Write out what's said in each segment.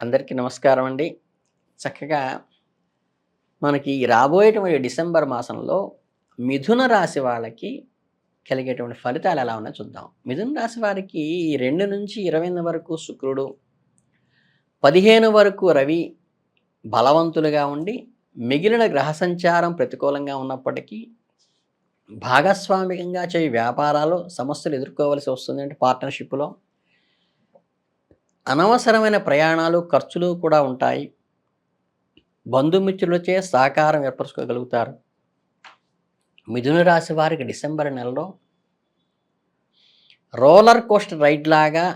అందరికీ నమస్కారం అండి. చక్కగా మనకి రాబోయేటువంటి డిసెంబర్ మాసంలో మిథున రాశి వాళ్ళకి కలిగేటువంటి ఫలితాలు ఎలా ఉన్నాయో చూద్దాం. మిథున రాశి వారికి ఈ రెండు నుంచి ఇరవై వరకు శుక్రుడు పదిహేను వరకు రవి బలవంతులుగా ఉండి మిగిలిన గ్రహ సంచారం ప్రతికూలంగా ఉన్నప్పటికీ భాగస్వామికంగా చేయి వ్యాపారాలు సమస్యలు ఎదుర్కోవలసి వస్తుంది అంటే పార్ట్నర్షిప్లో అనవసరమైన ప్రయాణాలు ఖర్చులు కూడా ఉంటాయి. బంధుమిత్రులచే సహకారం ఏర్పరచుకోగలుగుతారు. మిథున రాశి వారికి డిసెంబర్ నెలలో రోలర్ కోస్టర్ రైడ్ లాగా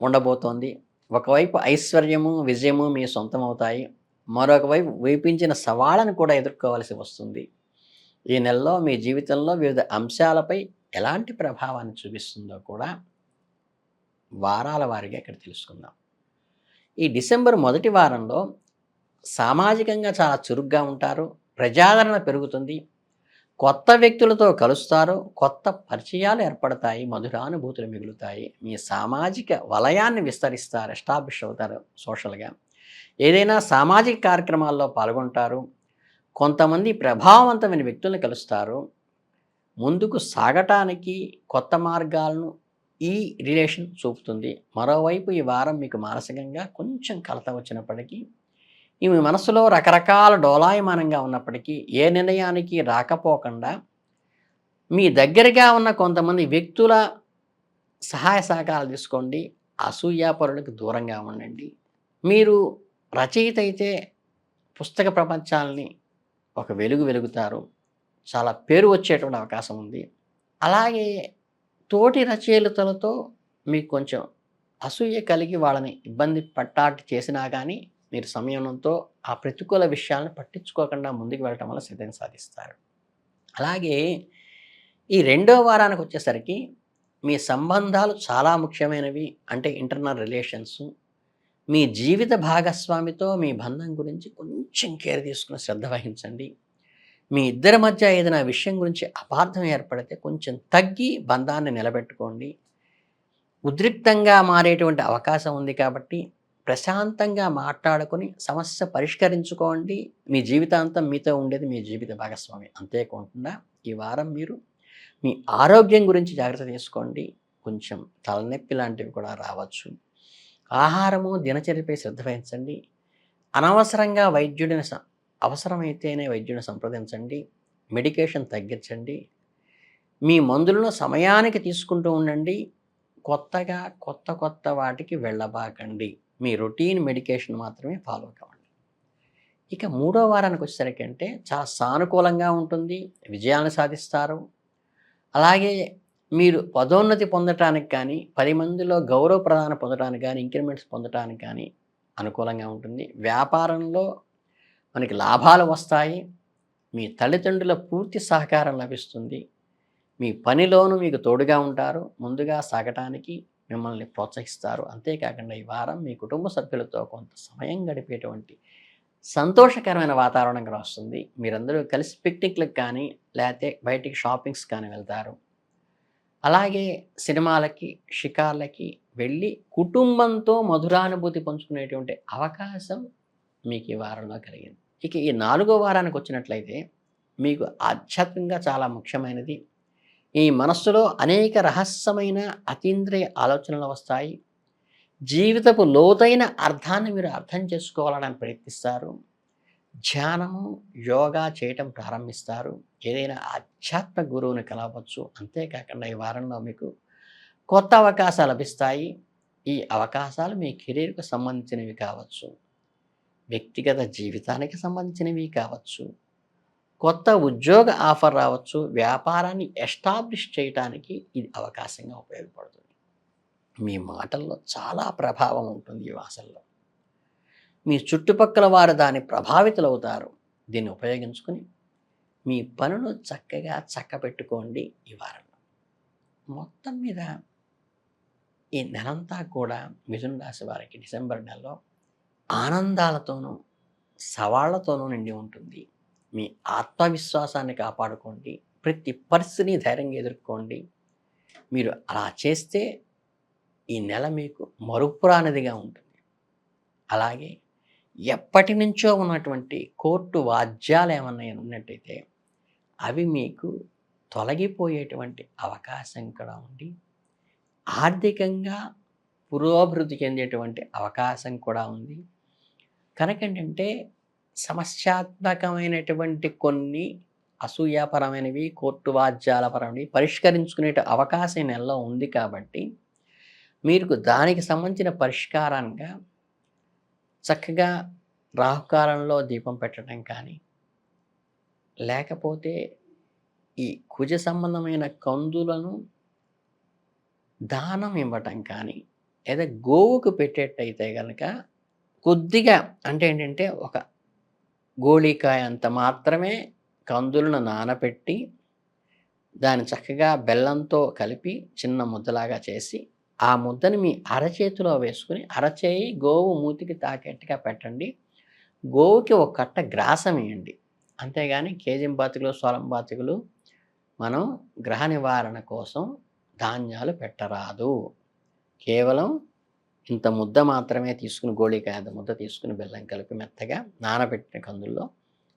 ఉండబోతోంది. ఒకవైపు ఐశ్వర్యము విజయము మీ సొంతం అవుతాయి మరొకవైపు వేపించిన సవాళ్ళను కూడా ఎదుర్కోవాల్సి వస్తుంది. ఈ నెలలో మీ జీవితంలో వివిధ అంశాలపై ఎలాంటి ప్రభావాన్ని చూపిస్తుందో కూడా వారాల వారిగా ఇక్కడ తెలుసుకుందాం. ఈ డిసెంబర్ మొదటి వారంలో సామాజికంగా చాలా చురుగ్గా ఉంటారు ప్రజాదరణ పెరుగుతుంది కొత్త వ్యక్తులతో కలుస్తారు కొత్త పరిచయాలు ఏర్పడతాయి మధురానుభూతులు మిగులుతాయి మీ సామాజిక వలయాన్ని విస్తరిస్తారు ఎస్టాబ్లిష్ అవుతారు సోషల్గా ఏదైనా సామాజిక కార్యక్రమాల్లో పాల్గొంటారు కొంతమంది ప్రభావవంతమైన వ్యక్తులను కలుస్తారు ముందుకు సాగటానికి కొత్త మార్గాలను ఈ రిలేషన్ చూపుతుంది. మరోవైపు ఈ వారం మీకు మానసికంగా కొంచెం కలత వచ్చినప్పటికీ ఈ మనసులో రకరకాల డోలాయమానంగా ఉన్నప్పటికీ ఏ నిర్ణయానికి రాకపోకుండా మీ దగ్గరగా ఉన్న కొంతమంది వ్యక్తుల సహాయ సహకారాలు తీసుకోండి. అసూయాపరులకు దూరంగా ఉండండి. మీరు రచయిత అయితే పుస్తక ప్రపంచాలని ఒక వెలుగు వెలుగుతారు. చాలా పేరు వచ్చేటువంటి అవకాశం ఉంది. అలాగే తోటి రచయితలతో మీకు కొంచెం అసూయ కలిగి వాళ్ళని ఇబ్బంది పట్టాటి చేసినా కానీ మీరు సంయమనంతో ఆ ప్రతికూల విషయాలను పట్టించుకోకుండా ముందుకు వెళ్ళటం వల్ల సిద్ధం సాధిస్తారు. అలాగే ఈ రెండో వారానికి వచ్చేసరికి మీ సంబంధాలు చాలా ముఖ్యమైనవి. అంటే ఇంటర్నల్ రిలేషన్స్ మీ జీవిత భాగస్వామితో మీ బంధం గురించి కొంచెం కేర్ తీసుకుని శ్రద్ధ వహించండి. మీ ఇద్దరి మధ్య ఏదైనా విషయం గురించి అపార్థం ఏర్పడితే కొంచెం తగ్గి బంధాన్ని నిలబెట్టుకోండి. ఉద్రిక్తంగా మారేటువంటి అవకాశం ఉంది కాబట్టి ప్రశాంతంగా మాట్లాడుకొని సమస్య పరిష్కరించుకోండి. మీ జీవితాంతం మీతో ఉండేది మీ జీవిత భాగస్వామి. అంతేకాకుండా ఈ వారం మీరు మీ ఆరోగ్యం గురించి జాగ్రత్త తీసుకోండి. కొంచెం తలనొప్పి లాంటివి కూడా రావచ్చు. ఆహారము దినచర్యపై శ్రద్ధ వహించండి. అనవసరంగా వైద్యుడిని అవసరమైతేనే వైద్యుని సంప్రదించండి మెడికేషన్ తగ్గించండి మీ మందులను సమయానికి తీసుకుంటూ ఉండండి కొత్తగా కొత్త కొత్త వాటికి వెళ్ళబాకండి. మీ రొటీన్ మెడికేషన్ మాత్రమే ఫాలో కావండి ఇక మూడో వారానికి వచ్చేసరికి అంటే చాలా సానుకూలంగా ఉంటుంది విజయాన్ని సాధిస్తారు. అలాగే మీరు పదోన్నతి పొందటానికి కానీ పది మందిలో గౌరవ ప్రధాన పొందడానికి కానీ ఇంక్రిమెంట్స్ పొందటానికి కానీ అనుకూలంగా ఉంటుంది. వ్యాపారంలో మనకి లాభాలు వస్తాయి మీ తల్లిదండ్రుల పూర్తి సహకారం లభిస్తుంది. మీ పనిలోనూ మీకు తోడుగా ఉంటారు ముందుగా సాగటానికి మిమ్మల్ని ప్రోత్సహిస్తారు. అంతేకాకుండా ఈ వారం మీ కుటుంబ సభ్యులతో కొంత సమయం గడిపేటువంటి సంతోషకరమైన వాతావరణం కూడా వస్తుంది మీరందరూ కలిసి పిక్నిక్లకు కానీ లేకపోతే బయటికి షాపింగ్స్ కానీ వెళ్తారు. అలాగే సినిమాలకి షికార్లకి వెళ్ళి కుటుంబంతో మధురానుభూతి పంచుకునేటువంటి అవకాశం మీకు ఈ వారంలో కలిగింది. ఇక ఈ నాలుగో వారానికి వచ్చినట్లయితే మీకు ఆధ్యాత్మికంగా చాలా ముఖ్యమైనది. ఈ మనస్సులో అనేక రహస్యమైన అతీంద్రియ ఆలోచనలు వస్తాయి. జీవితపు లోతైన అర్థాన్ని మీరు అర్థం చేసుకోవాలని ప్రయత్నిస్తారు. ధ్యానము యోగా చేయటం ప్రారంభిస్తారు. ఏదైనా ఆధ్యాత్మ గురువుని కలవచ్చు. అంతేకాకుండా ఈ వారంలో మీకు కొత్త అవకాశాలు లభిస్తాయి. ఈ అవకాశాలు మీ కెరీర్కు సంబంధించినవి కావచ్చు. వ్యక్తిగత జీవితానికి సంబంధించినవి కావచ్చు. కొత్త ఉద్యోగ ఆఫర్ రావచ్చు. వ్యాపారాన్ని ఎస్టాబ్లిష్ చేయడానికి ఇది అవకాశంగా ఉపయోగపడుతుంది. మీ మాటల్లో చాలా ప్రభావం ఉంటుంది ఈ వాసల్లో మీ చుట్టుపక్కల వారు దాన్ని ప్రభావితులవుతారు. దీన్ని ఉపయోగించుకొని మీ పనులు చక్కగా చక్కబెట్టుకోండి ఈ వారంలో. మొత్తం మీద ఈ నెలంతా కూడా మిథున రాశి వారికి డిసెంబర్ నెలలో ఆనందాలతోనూ సవాళ్ళతోనూ నిండి ఉంటుంది. మీ ఆత్మవిశ్వాసాన్ని కాపాడుకోండి. ప్రతి పరిస్థితిని ధైర్యంగా ఎదుర్కోండి. మీరు అలా చేస్తే ఈ నెల మీకు మరుపురానిదిగా ఉంటుంది. అలాగే ఎప్పటి నుంచో ఉన్నటువంటి కోర్టు వాద్యాలు ఏమన్నా ఉన్నట్టయితే అవి మీకు తొలగిపోయేటువంటి అవకాశం కూడా ఉండి ఆర్థికంగా పురోభివృద్ధి చెందేటువంటి అవకాశం కూడా ఉంది. కనుక ఏంటంటే సమస్యాత్మకమైనటువంటి కొన్ని అసూయాపరమైనవి కోర్టు వాద్యాలపరమైనవి పరిష్కరించుకునే అవకాశం నెలలో ఉంది కాబట్టి మీరు దానికి సంబంధించిన పరిష్కారంగా చక్కగా రాహుకాలంలో దీపం పెట్టడం కానీ లేకపోతే ఈ కుజ సంబంధమైన కందులను దానం ఇవ్వటం కానీ లేదా గోవుకు పెట్టేటైతే కనుక కొద్దిగా అంటే ఏంటంటే ఒక గోళీకాయ అంత మాత్రమే కందులను నానబెట్టి దాన్ని చక్కగా బెల్లంతో కలిపి చిన్న ముద్దలాగా చేసి ఆ ముద్దని మీ అరచేతిలో వేసుకుని అరచేయి గోవు మూతికి తాకేట్టుగా పెట్టండి. గోవుకి ఒక కట్ట గ్రాసం వేయండి అంతేగాని కేజీ బాతికలు సోలం బాతికలు మనం గ్రహ నివారణ కోసం ధాన్యాలు పెట్టరాదు. కేవలం ఇంత ముద్ద మాత్రమే తీసుకుని గోళీకాయ ముద్ద తీసుకుని బెల్లం కలిపి మెత్తగా నానబెట్టిన కందుల్లో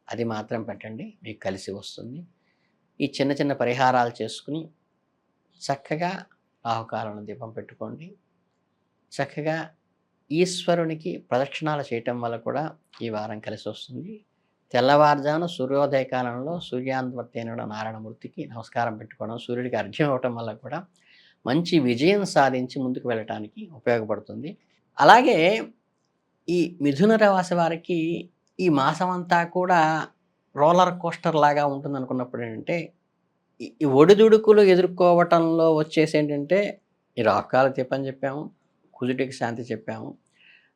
అది మాత్రం పెట్టండి మీకు కలిసి వస్తుంది. ఈ చిన్న చిన్న పరిహారాలు చేసుకుని చక్కగా రాహుకాలను దీపం పెట్టుకోండి. చక్కగా ఈశ్వరునికి ప్రదక్షిణాలు చేయటం వల్ల కూడా ఈ వారం కలిసి వస్తుంది. తెల్లవారుజాను సూర్యోదయ కాలంలో సూర్యాంతవర్తి అయిన నారాయణమూర్తికి నమస్కారం పెట్టుకోవడం సూర్యుడికి అర్ఘ్యం ఇవ్వటం వల్ల కూడా మంచి విజయం సాధించి ముందుకు వెళ్ళటానికి ఉపయోగపడుతుంది. అలాగే ఈ మిథున రాశి వారికి ఈ మాసం అంతా కూడా రోలర్ కోస్టర్ లాగా ఉంటుంది అనుకున్నప్పుడు ఏంటంటే ఈ ఒడిదుడుకులు ఎదుర్కోవటంలో వచ్చేసి ఏంటంటే ఈ రాకాల తిప్పని చెప్పాము కుదుటికి శాంతి చెప్పాము.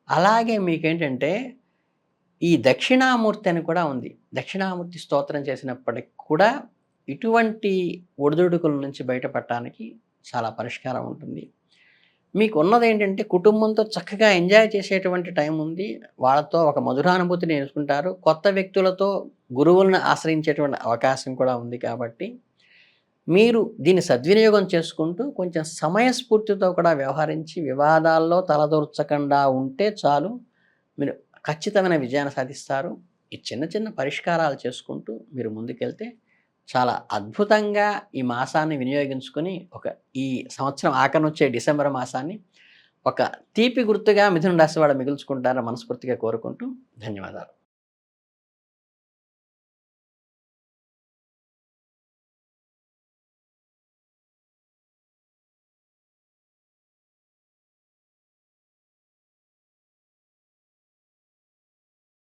అలాగే మీకేంటంటే ఈ దక్షిణామూర్తి అని కూడా ఉంది. దక్షిణామూర్తి స్తోత్రం చేసినప్పటికి కూడా ఇటువంటి ఒడిదుడుకుల నుంచి బయటపడటానికి చాలా పరిష్కారం ఉంటుంది. మీకు ఉన్నది ఏంటంటే కుటుంబంతో చక్కగా ఎంజాయ్ చేసేటువంటి టైం ఉంది. వాళ్ళతో ఒక మధురానుభూతిని నేర్చుకుంటారు. కొత్త వ్యక్తులతో గురువులను ఆశ్రయించేటువంటి అవకాశం కూడా ఉంది కాబట్టి మీరు దీన్ని సద్వినియోగం చేసుకుంటూ కొంచెం సమయస్ఫూర్తితో కూడా వ్యవహరించి వివాదాల్లో తలదూర్చకుండా ఉంటే చాలు మీరు ఖచ్చితమైన విజయాన్ని సాధిస్తారు. ఈ చిన్న చిన్న పరిష్కారాలు చేసుకుంటూ మీరు ముందుకెళ్తే చాలా అద్భుతంగా ఈ మాసాన్ని వినియోగించుకొని ఒక ఈ సంవత్సరం ఆఖరి వచ్చే డిసెంబర్ మాసాన్ని ఒక తీపి గుర్తుగా మిథున రాశి మిగుల్చుకుంటారని మనస్ఫూర్తిగా కోరుకుంటూ ధన్యవాదాలు.